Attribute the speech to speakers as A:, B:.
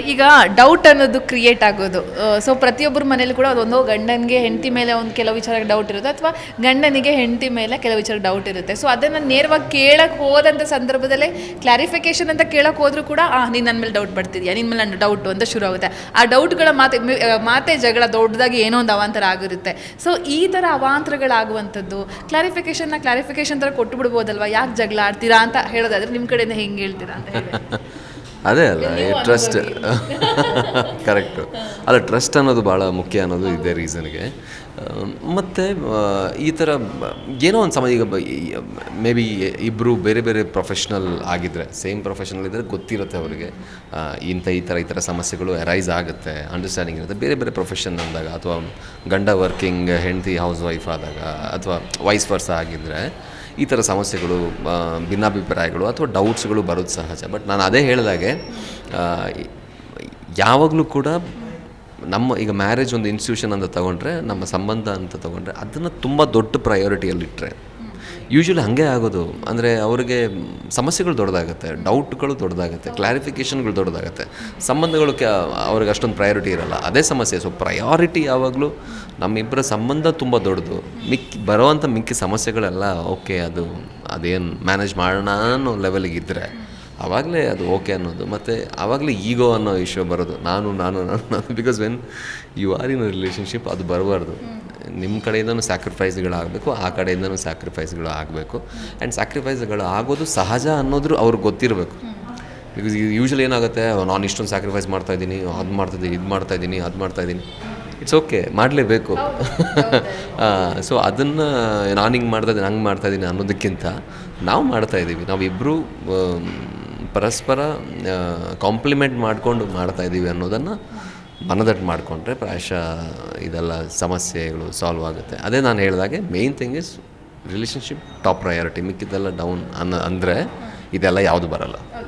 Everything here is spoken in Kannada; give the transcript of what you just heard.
A: ಈಗ ಡೌಟ್ ಅನ್ನೋದು ಕ್ರಿಯೇಟ್ ಆಗೋದು. ಸೊ ಪ್ರತಿಯೊಬ್ಬರ ಮನೇಲಿ ಕೂಡ ಅದೊಂದು ಗಂಡನಿಗೆ ಹೆಂಡತಿ ಮೇಲೆ ಒಂದು ಕೆಲವು ವಿಚಾರ ಡೌಟ್ ಇರುತ್ತೆ ಅಥವಾ ಗಂಡನಿಗೆ ಹೆಂಡತಿ ಮೇಲೆ ಕೆಲವು ವಿಚಾರ ಡೌಟ್ ಇರುತ್ತೆ. ಸೊ ಅದನ್ನು ನೇರವಾಗಿ ಕೇಳಕ್ಕೆ ಹೋದಂಥ ಸಂದರ್ಭದಲ್ಲೇ ಕ್ಲಾರಿಫಿಕೇಶನ್ ಅಂತ ಕೇಳಕ್ಕೆ ಹೋದ್ರೂ ಕೂಡ, ಆ, ನೀನು ನನ್ನ ಮೇಲೆ ಡೌಟ್ ಬರ್ತಿದ್ಯಾ ನಿನ್ನ ಮೇಲೆ ನನ್ನ ಡೌಟು ಅಂತ ಶುರು ಆಗುತ್ತೆ. ಆ ಡೌಟ್ಗಳ ಮಾತೆ ಮಾತೆ ಜಗಳ ದೊಡ್ಡದಾಗಿ ಏನೋ ಒಂದು ಅವಾಂತರ ಆಗಿರುತ್ತೆ. ಸೊ ಈ ಥರ ಅವಾಂತರಗಳಾಗುವಂಥದ್ದು ಕ್ಲಾರಿಫಿಕೇಶನ್ನ ಕ್ಲಾರಿಫಿಕೇಶನ್ ಥರ ಕೊಟ್ಟು ಬಿಡ್ಬೋದಲ್ವಾ ಯಾಕೆ ಜಗಳ ಆಡ್ತೀರಾ ಅಂತ ಹೇಳೋದಾದ್ರೆ ನಿಮ್ಮ ಕಡೆಯಿಂದ ಹೆಂಗೆ ಹೇಳ್ತೀರಾ ಅಂತ
B: ಅದೇ ಅಲ್ಲ ಟ್ರಸ್ಟ್ ಕರೆಕ್ಟು ಅಲ್ಲ ಟ್ರಸ್ಟ್ ಅನ್ನೋದು ಭಾಳ ಮುಖ್ಯ ಅನ್ನೋದು ಇದೇ ರೀಸನ್ಗೆ ಮತ್ತು ಈ ಥರ ಏನೋ ಒಂದು ಸಮಯ ಈಗ ಮೇ ಬಿ ಇಬ್ಬರು ಬೇರೆ ಬೇರೆ ಪ್ರೊಫೆಷ್ನಲ್ ಆಗಿದ್ದರೆ ಸೇಮ್ ಪ್ರೊಫೆಷನಲ್ ಇದ್ದರೆ ಗೊತ್ತಿರುತ್ತೆ ಅವರಿಗೆ. ಇಂಥ ಈ ಥರ ಈ ಥರ ಸಮಸ್ಯೆಗಳು ಅರೈಸ್ ಆಗುತ್ತೆ ಅಂಡರ್ಸ್ಟ್ಯಾಂಡಿಂಗ್ ಇರುತ್ತೆ. ಬೇರೆ ಬೇರೆ ಪ್ರೊಫೆಷನ್ ಅಂದಾಗ ಅಥವಾ ಗಂಡ ವರ್ಕಿಂಗ್ ಹೆಂಡತಿ ಹೌಸ್ ವೈಫ್ ಆದಾಗ ಅಥವಾ ವೈಸ್ ವರ್ಸ ಆಗಿದ್ದರೆ ಈ ಥರ ಸಮಸ್ಯೆಗಳು ಭಿನ್ನಾಭಿಪ್ರಾಯಗಳು ಅಥವಾ ಡೌಟ್ಸ್ಗಳು ಬರೋದು ಸಹಜ. ಬಟ್ ನಾನು ಅದೇ ಹೇಳಿದಾಗೆ ಯಾವಾಗಲೂ ಕೂಡ ನಮ್ಮ ಈಗ ಮ್ಯಾರೇಜ್ ಒಂದು ಇನ್ಸ್ಟಿಟ್ಯೂಷನ್ ಅಂತ ತೊಗೊಂಡ್ರೆ, ನಮ್ಮ ಸಂಬಂಧ ಅಂತ ತೊಗೊಂಡ್ರೆ, ಅದನ್ನು ತುಂಬ ದೊಡ್ಡ ಪ್ರಯಾರಿಟಿಯಲ್ಲಿಟ್ಟರೆ ಯೂಶ್ವಲಿ ಹಾಗೆ ಆಗೋದು. ಅಂದರೆ ಅವರಿಗೆ ಸಮಸ್ಯೆಗಳು ದೊಡ್ಡದಾಗುತ್ತೆ ಡೌಟ್ಗಳು ದೊಡ್ಡದಾಗುತ್ತೆ ಕ್ಲಾರಿಫಿಕೇಷನ್ಗಳು ದೊಡ್ಡದಾಗುತ್ತೆ. ಸಂಬಂಧಗಳು ಕ್ಯಾ ಅವ್ರಿಗೆ ಅಷ್ಟೊಂದು ಪ್ರಯಾರಿಟಿ ಇರಲ್ಲ. ಅದೇ ಸಮಸ್ಯೆ. ಸೊ ಪ್ರಯಾರಿಟಿ ಯಾವಾಗಲೂ ನಮ್ಮಿಬ್ಬರ ಸಂಬಂಧ ತುಂಬ ದೊಡ್ಡದು. ಮಿಕ್ಕಿ ಬರೋವಂಥ ಮಿಕ್ಕಿ ಸಮಸ್ಯೆಗಳೆಲ್ಲ ಓಕೆ ಅದು, ಅದೇನು ಮ್ಯಾನೇಜ್ ಮಾಡೋಣ ಅನ್ನೋ ಲೆವೆಲಿಗೆ ಇದ್ದರೆ ಆವಾಗಲೇ ಅದು ಓಕೆ ಅನ್ನೋದು, ಮತ್ತು ಆವಾಗಲೇ ಈಗೋ ಅನ್ನೋ ಇಶ್ಯೂ ಬರೋದು, ನಾನು ನಾನು ನಾನು because when you are in relationship ಅದು ಬರಬಾರ್ದು. ನಿಮ್ಮ ಕಡೆಯಿಂದನೂ ಸ್ಯಾಕ್ರಿಫೈಸ್ಗಳಾಗಬೇಕು ಆ ಕಡೆಯಿಂದನೂ ಸ್ಯಾಕ್ರಿಫೈಸ್ಗಳು ಆಗಬೇಕು ಆ್ಯಂಡ್ ಸ್ಯಾಕ್ರಿಫೈಸ್ಗಳು ಆಗೋದು ಸಹಜ ಅನ್ನೋದ್ರು ಅವ್ರಿಗೆ ಗೊತ್ತಿರಬೇಕು. ಬಿಕಾಸ್ ಯೂಶ್ವಲಿ ಏನಾಗುತ್ತೆ ನಾನು ಇಷ್ಟೊಂದು ಸ್ಯಾಕ್ರಿಫೈಸ್ ಮಾಡ್ತಾ ಇದ್ದೀನಿ, ಅದು ಮಾಡ್ತಾಯಿದ್ದೀನಿ ಇದು ಮಾಡ್ತಾ ಇದ್ದೀನಿ, ಅದು ಮಾಡ್ತಾ ಇದ್ದೀನಿ. ಇಟ್ಸ್ ಓಕೆ ಮಾಡಲೇಬೇಕು. ಸೊ ಅದನ್ನು ನಾನು ಹಿಂಗೆ ಮಾಡ್ತಾ ಇದ್ದೀನಿ, ಹಂಗೆ ಮಾಡ್ತಾ ಇದ್ದೀನಿ ಅನ್ನೋದಕ್ಕಿಂತ ನಾವು ಮಾಡ್ತಾ ಇದ್ದೀವಿ. ನಾವಿಬ್ಬರು ಪರಸ್ಪರ ಕಾಂಪ್ಲಿಮೆಂಟ್ ಮಾಡಿಕೊಂಡು ಮಾಡ್ತಾ ಇದ್ದೀವಿ ಅನ್ನೋದನ್ನು ಮನದಟ್ಟು ಮಾಡಿಕೊಂಡ್ರೆ ಪ್ರಾಯಶಃ ಇದೆಲ್ಲ ಸಮಸ್ಯೆಗಳು ಸಾಲ್ವ್ ಆಗುತ್ತೆ. ಅದೇ ನಾನು ಹೇಳಿದಾಗೆ main thing is relationship top priority ಮಿಕ್ಕಿದ್ದೆಲ್ಲ down ಅನ್ನೋ ಅಂದರೆ ಇದೆಲ್ಲ ಯಾವುದು ಬರಲ್ಲ.